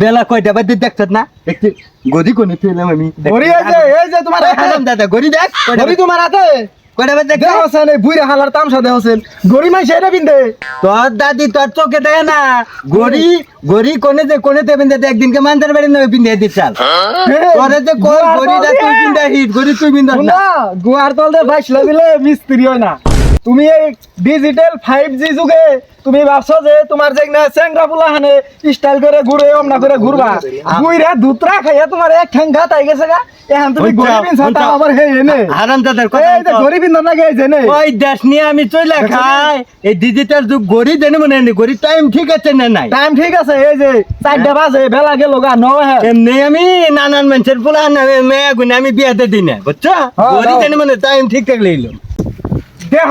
বেলা কয়টা বাজে দেখছত না? দেখছি গদি কোনে পেলাম আমি। গড়ি এই যে এই যে তোমার হারাম দাদা গড়ি দেখ গড়ি তোমার হাতে। কয়টা বাজে দেখ হোসেন এই বুইরা হালার তামসা দেহ হোসেন গড়ি মাই সেটা বিন্দে তোর দাদি তোর চোখে দেখে না। গড়ি গড়ি কোনে যে কোনে তে বিন্দে দে একদিনকে মানতার বাড়ি নয় বিন্দে দি চাল। তোরে যে কই গড়িটা তুই বিন্দা হিট গড়ি তুই বিন্দা না। গুয়ার তল দিয়ে বাইসলা দিলে মিস্ত্রি হয় না। তুমি এই ডিজিটাল ফাইভ জি যুগে তুমি ভাবছ যে তোমার যে না চেংরা পোলা হানে স্টাইল করে ঘুরে অমনা করে ঘুরবা। গুইরা দুতরা খাইয়া তোমার এক ঠ্যাং ঘাত আই গেছে গা। এখন তুমি গরিব ইনসান তা বুঝছ। আবার হে এনে হারাম দাদার কথা এই গরিব ইনসান না গেছে নে। ওই দেশ নিয়ে আমি চলে খাই। এই ডিজিটাল যুগ গড়ি দেনে মনে নেই গড়ি টাইম ঠিক আছে না নাই? টাইম ঠিক আছে এই যে চারটা বাজে বেলা গেল গা নয় হ্যাঁ। এমনি আমি নানান মানুষের পোলা না মেয়ে গুনে আমি বিয়াতে দিই না বুঝছ? হ্যাঁ, গড়ি দেনে মানে টাইম ঠিক থাকলে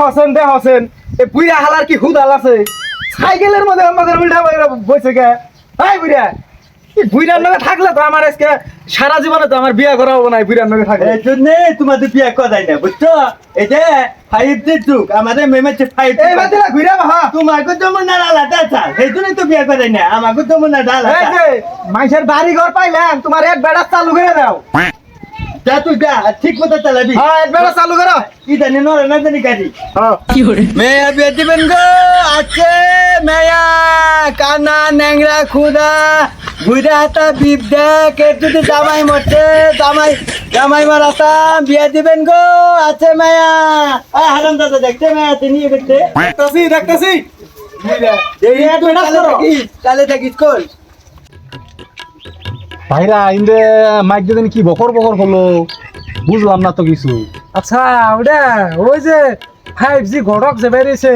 হসেন দে হসেন। এই বুইরা হালার কি হুদাল আছে? সাইকেলের মধ্যে আমাদের উল্টা বাইরা বসে গে হাই বুইরা এই বুইরার লগে থাকলে তো আমার আজকে সারা জীবনে তো আমার বিয়া করা হব না এই বুইরার লগে থাকলে। এই জন্য তোমাদের বিয়া করাই না বুঝছ? এই যে ফাইভ জি যুগ আমাদের মেমেছে ফাইভ এই বাতিলা ঘুরে বাহা। তোমাকে যমুনার আলাদা চাল সেই জন্যই তো বিয়া করাই না আমাকে যমুনার এই আলাদা। যে মাইসের বাড়ি ঘর পাইলাম তোমার এক বেড়া চালু করে দাও। যা তুই যা ঠিক মতো চালাবি। হ্যাঁ এক বেড়া চালু করো। কি জানি নরে না জানি গাড়ি। হ্যাঁ। মেয়া বিয়ে দিবেন গো আছে মেয়া কানা ন্যাংরা খুদা। ঘুরে হাতা বিপ দেখ একটু তো জামাই মরছে জামাই জামাই মারাতাম বিয়ে দিবেন গো আছে মেয়া। আয় হারাম দাদা দেখছে মেয়া তিনি দেখছে দেখতেছি দেখতেছি। এই তুই কালে ভাইরা ইন্দে মাইক দিন কি বকর বকর করল? বুঝলাম না তো কিছু। আচ্ছা ওটা ওই যে ফাইভ জি ঘটক যে বেরিয়েছে।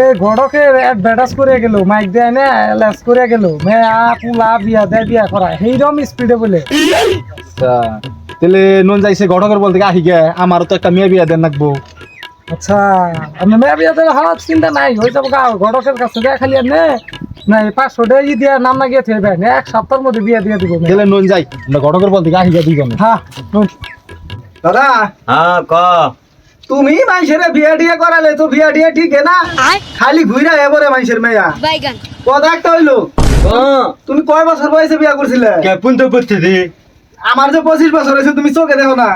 এই ঘটকের অ্যাডভার্টাইজ করে গেল মাইক দেয় না লেস করে গেল। মেয়া পুলা বিয়া দেয় বিয়া করা সেইরকম স্পিডে বলে। আচ্ছা তাহলে নন যাইছে ঘটকের বলতে আহি গে আমারও তো একটা মেয়ে বিয়া দেন লাগবো। আচ্ছা আমি মেয়া বিয়া দেওয়ার হাত চিন্তা নাই হয়ে যাব গা ঘটকের কাছে দেয়া খালি আর নে নাই পাঁচশো টাকা ই দিয়া নাম না গিয়ে থাকবে এক সপ্তাহের মধ্যে বিয়া দিয়ে দিব। তাহলে নন যাই আমরা ঘটকের বলতে আহি গে দুইজন হ্যাঁ দাদা হ্যাঁ ক? তুমি মানুষের বিয়া টিয়া করালে তো বিয়া টিয়া ঠিক না? খালি ঘুরা এবারে মানুষের মেয়া। বাইগান। কথা একটা হইল। তুমি কয় বছর বয়সে বিয়া করছিলে? কেপুন তো করছে রে আমার যে পঁচিশ বছর হয়েছে তুমি চোখে দেখো না।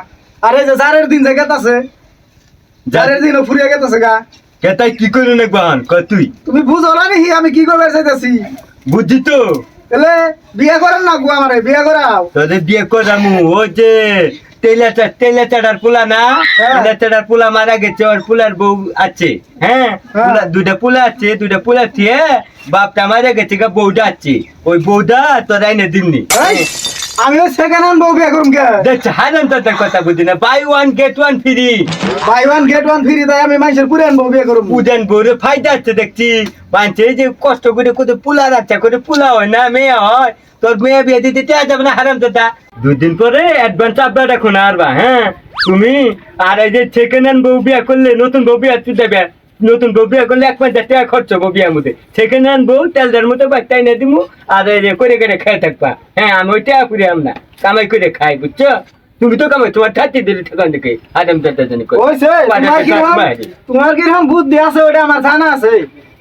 আরে যে জারের দিন যে গেতাছে। জারের দিনও ফুরিয়ে গেতাছে গা। কে তাই কি করু না বাহন ক তুই? তুমি বুঝো না নাকি আমি কি করবে চাইতেছি? বুঝছি তো। তাহলে বিয়ে করেন না গো আমারে বিয়ে করাও। তোদের বিয়ে করামু। ও যে তেলা তেলা চাটার পোলা না? হ্যাঁ। চাটার পোলা মারা গেছে ওর পোলার বউ আছে হ্যাঁ? হ্যাঁ। পোলা আছে দুটা পোলা আছে বাপটা মারা গেছে গা বউটা আছে। ওই বউটা তোর আইনে দিননি। এই, আমি ওই সেকেন্ড হ্যান্ড বউ বিয়ে করুম কে দেখছে হারান তোদের কথা বুঝি না। Buy one get one free buy one get one free তাই আমি মানুষের পুরান বউ বিয়ে করুম উদান বউরে ফায়দা আছে দেখছি। বানছে যে কষ্ট করে কত পোলা রাখছে করে পোলা হয় না মেয়ে হয়। তোর মেয়ে বিয়ে দিতে চাওয়া যাবে না হারাম দাদা দুদিন পরে অ্যাডভান্স আপনার রাখো না আরবা হ্যাঁ? তুমি আর এই যে সেকেন্ড হ্যান্ড বউ বিয়ে করলে নতুন বউ বিয়ে দেবে। নতুন বউ বিয়ে করলে এক পঞ্চাশ টাকা খরচ হব বিয়ের মধ্যে। সেকেন্ড হ্যান্ড বউ তেলদের মতো বাচ্চাই না দিমু আর করে করে খেয়ে থাকবা। হ্যাঁ আমি ওই টাকা করি আমরা কামাই করে খাই বুঝছ? তুমি তো কামাই তোমার থাকতে দিলে ঠেকান দেখে আদম চারটা জানি তোমার কীরকম তোমার কীরকম বুদ্ধি আছে ওটা আমার জানা আছে।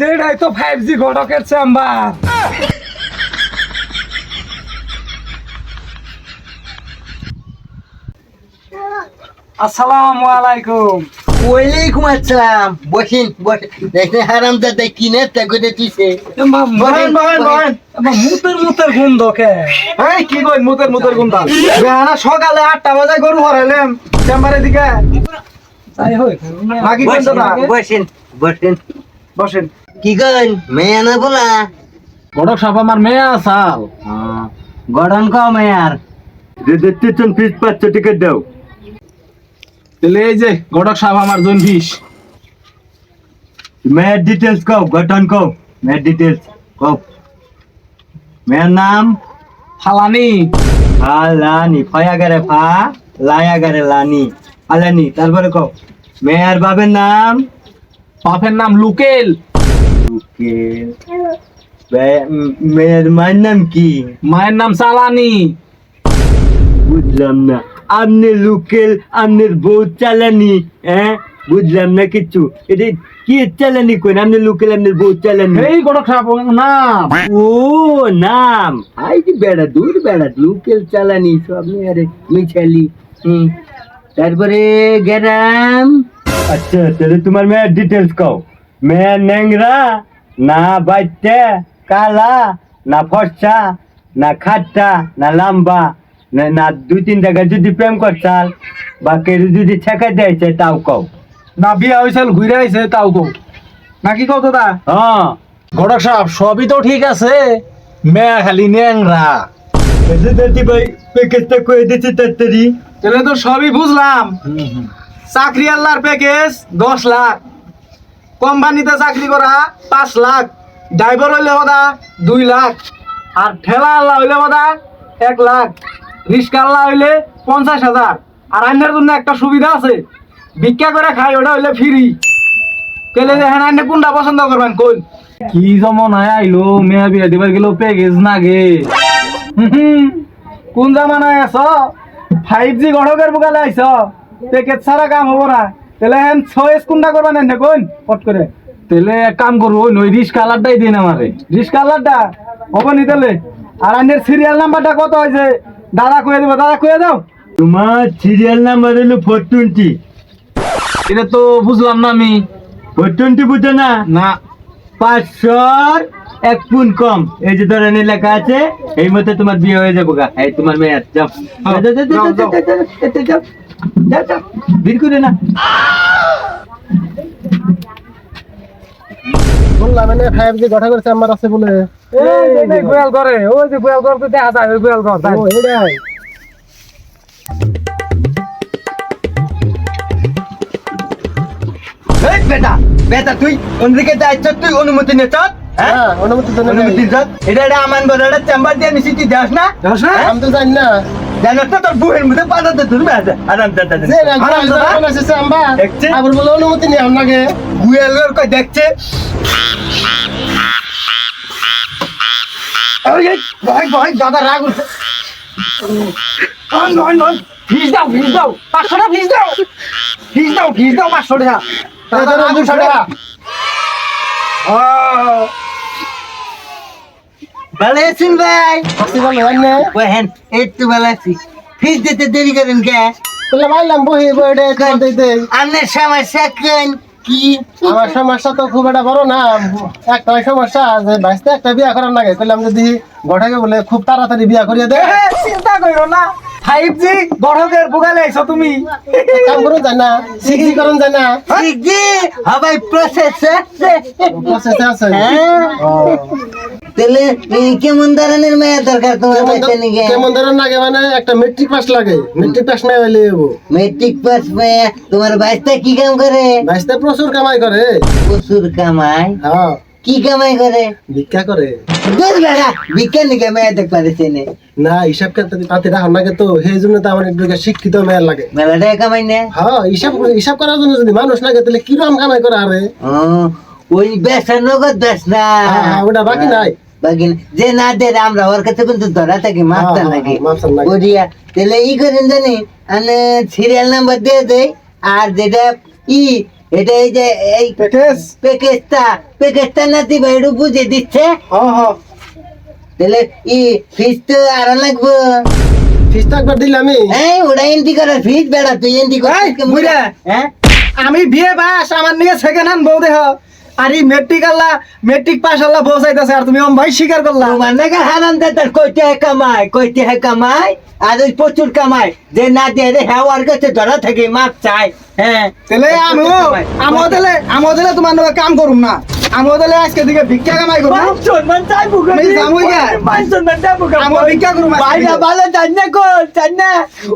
যেটাই তো ফাইভ জি ঘটকের চেম্বার আসসালামু আলাইকুম। ওয়ালাইকুম আসসালাম। বসিন বসিন। দেখতে হারাম দাদা কিনে বহেন বহেন মুতের মুতের গন্ধ কে? এই কি কই মুতের মুতের গন্ধ? বেহানা সকালে আটটা বাজে গরু হরাইলাম। চেম্বারের দিকে তাই হই নাকি গন্ধ না বসিন বসিন। বসেন। কি কন মেয়ে না বলা? ঘটক সাপ আমার মেয়ে আসাল। গড়ন কও মেয়ার। যে দেখতে চন ফিস পাঁচশো টিকিট দাও। তাহলে এই যে ঘটক সাপ আমার জন বিষ। মেয়ের ডিটেলস কও গঠন কও। মেয়ের ডিটেলস কও। মেয়ের নাম? ফালানি। ফা লানি ফয়াগারে ফা লায়াগারে লানি। আলানি তারপরে কও। মেয়ের বাবার নাম? বাপের নাম লুকেল। উম, মেয়ের নাম কি? মায়ের নাম সালানি। বুঝলাম না। আপনি লোকেল আপনার বউ চালানি হ্যাঁ? বুঝলাম না কিছু। এটা কি চালানি কোন আপনি লোকেল আপনার বউ চালানি? এই গড়ক সাপ নাম। ও নাম। আই যে বেড়া দূর বেড়া লোকেল চালানি সব আরে মিছালি। হুম। তারপরে গেরাম। আচ্ছা তাহলে তোমার মেয়ের ডিটেলস কও। মেয়ের ন্যাংরা না বাইতে কালা না ফর্সা না খাট্টা না লম্বা না দুই তিন জায়গায় যদি প্রেম করছাল বা কেউ যদি ছেঁকা দিয়েছে তাও কও। না বিয়া হয়েছিল ঘুরে আইছে তাও কো নাকি কত দা হ্যাঁ। গড়ক সাপ সবই তো ঠিক আছে। মেয়া খালি ন্যাংরা। এসে দেখি ভাই প্যাকেজটা করে দিচ্ছি তাড়াতাড়ি। তাহলে তো সবই বুঝলাম। চাকরি আল্লাহর প্যাকেজ দশ লাখ। কোম্পানিতে চাকরি করা পাঁচ লাখ ড্রাইভার হইলে হদা দুই লাখ আর ঠেলা আল্লাহ হইলে হদা এক লাখ রিক্সা আল্লাহ হইলে পঞ্চাশ হাজার। আর আইনের জন্য একটা সুবিধা আছে ভিক্ষা করে খাই ওটা হইলে ফ্রি কেলে দেখেন আইনে কোনটা পছন্দ করবেন কোন? কি যেমন আইলো মেয়া বিয়া দিবার গেল প্যাকেজ না গে হুম, কোন জামানায় আছ ফাইভ জি গড়কের বুকালে আইছ। প্যাকেজ ছাড়া কাম হব না। তাহলে হেন ছয়েস কোনটা করবেন এনে কোন পট করে তাহলে এক কাম করব নই রিস কালারটাই দিন আমারে রিক্স কালারটা হব নি তাহলে আর আইনের সিরিয়াল নাম্বারটা কত হয়েছে দাদা কয়ে দেবো দাদা কয়ে দাও তোমার সিরিয়াল নাম্বার হলো ফোর টোয়েন্টি এটা তো বুঝলাম না আমি ফোর টোয়েন্টি বুঝো না না পাঁচশোর এক পুন কম এই যে ধরেন লেখা আছে এই মতে তোমার বিয়ে হয়ে যাব গা এই তোমার মেয়ে আছে, যাও যা যা ভিড় না। বললাম মানে ফাইভ জি গঠা করছে আমার আছে বলে। গোয়াল করে ওই যে গোয়াল করতে দেখা যায় ওই গোয়াল ঘর তুই অনুমতি নিয়ে চল হ্যাঁ? হ্যাঁ, অনুমতি অনুমতি চল। এটা আমান বড় চেম্বার দিয়ে নিশ্চিত যাস হ্যাঁ? আমি তো জানি না। জানো তো তোর বুহের মধ্যে পাঠাতে ধরবে আছে আরাম দাদা আরাম দাদা দেখছে? আবার বলে অনুমতি নিয়ে আপনাকে গুয়ালের কই দেখছে। এই, ভয় ভয় দাদা রাগ উঠছে। ফিস দাও ফিস দাও। পাঁচশোটা ফিস দাও। ফিস দাও ফিস দাও পাঁচশো টাকা। দাদা রাগ উঠছে টাকা ভালো আছেন ভাই? বহেন ভালো আছি। ফিস দিতে দেরি করেন কে? আপনার সমস্যা কেন কি? আমার সমস্যা তো খুব একটা বড় না। একটা সমস্যা যে ভাইস্তে একটা বিয়া করার লাগে কইলাম যদি গোটাকে বলে খুব তাড়াতাড়ি বিয়া করিয়ে দে চিন্তা করো না। ফাইভ জি গঠকের বুগালে আইছো তুমি। কাম করুন যায় না সিক্স জি করুন যায় না জি? হবাই প্রসেস আছে। প্রসেসে আছে। তাহলে কেমন ধরনের মেয়ে দরকার তোমার বাচ্চা নিকে? কেমন ধরেন লাগে মানে একটা মেট্রিক পাস লাগে। মেট্রিক পাস না হইলে মেট্রিক পাস মেয়ে তোমার বাচ্চা কি কাম করে? বাইশটা প্রচুর কামাই করে। প্রচুর কামাই? হ্যাঁ। কি কামাই করে? ভিক্ষা করে। দূর বেড়া বিজ্ঞান মেয়ে দেখ পারেছে না হিসাব করতে পাতে রাখার লাগে তো সেই জন্য তো আমার একটু শিক্ষিত মেয়ের লাগে। মেলাটাই কামাই না হ্যাঁ হিসাব হিসাব করার জন্য যদি মানুষ লাগে তাহলে কীরকম কামাই করে আরে? ওই বেসা নগদ বেস না। ওটা বাকি নাই। বাকি যে না দে আমরা ওর কাছে কিন্তু ধরা থাকি মাস্টার নাকি। বুঝিয়া তাহলে ই করেন জানি মানে সিরিয়াল নাম্বার দিয়ে দেই আর যেটা ই এটা এই যে এই প্যাকেজ প্যাকেজটা প্যাকেজটা না দিবে একটু বুঝে দিচ্ছে। হ্যাঁ হ্যাঁ। তাহলে ই ফিস তো আরও লাগবো। ফিসটা একবার দিলে আমি। এই ওটা এন্ট্রি করার ফিস বেড়া তুই এন্ট্রি কর। হ্যাঁ? আমি বিয়ে বাস আমার নিয়ে সেকেন্ড হ্যান্ড বউ দেহ। আর এই মেট্রিক আল্লাহ মেট্রিক পাস আল্লাহ বউ চাইতেছে আর তুমি অম ভাই স্বীকার করলা। নাকি হারাম দাদার কইতে হে কামাই কইতে হে কামাই আর ওই প্রচুর কামাই। যে না দিয়ে রে হ্যাঁ ওর কাছে ধরা থাকে মাপ চাই। হ্যাঁ? তাহলে আমিও আমিও তাহলে আমিও তাহলে তোমার কাম করুম না। আমিও তাহলে আজকে দিকে ভিক্ষা কামাই করব। সম্মান চাই বুকে আমি যাবোই গা। মান সম্মান চাই বুকে আমিও ভিক্ষা আজকে ভাইরা দিকে। ভালো জান না কর জান না।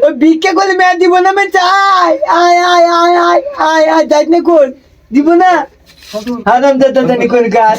ওই ভিক্ষা করলে মেয়ে দিব না মে চাই। আয় আয় আয় আয় আয় আয় জান না কর দিব না? হারাম দাদা জানি কোন কাজ।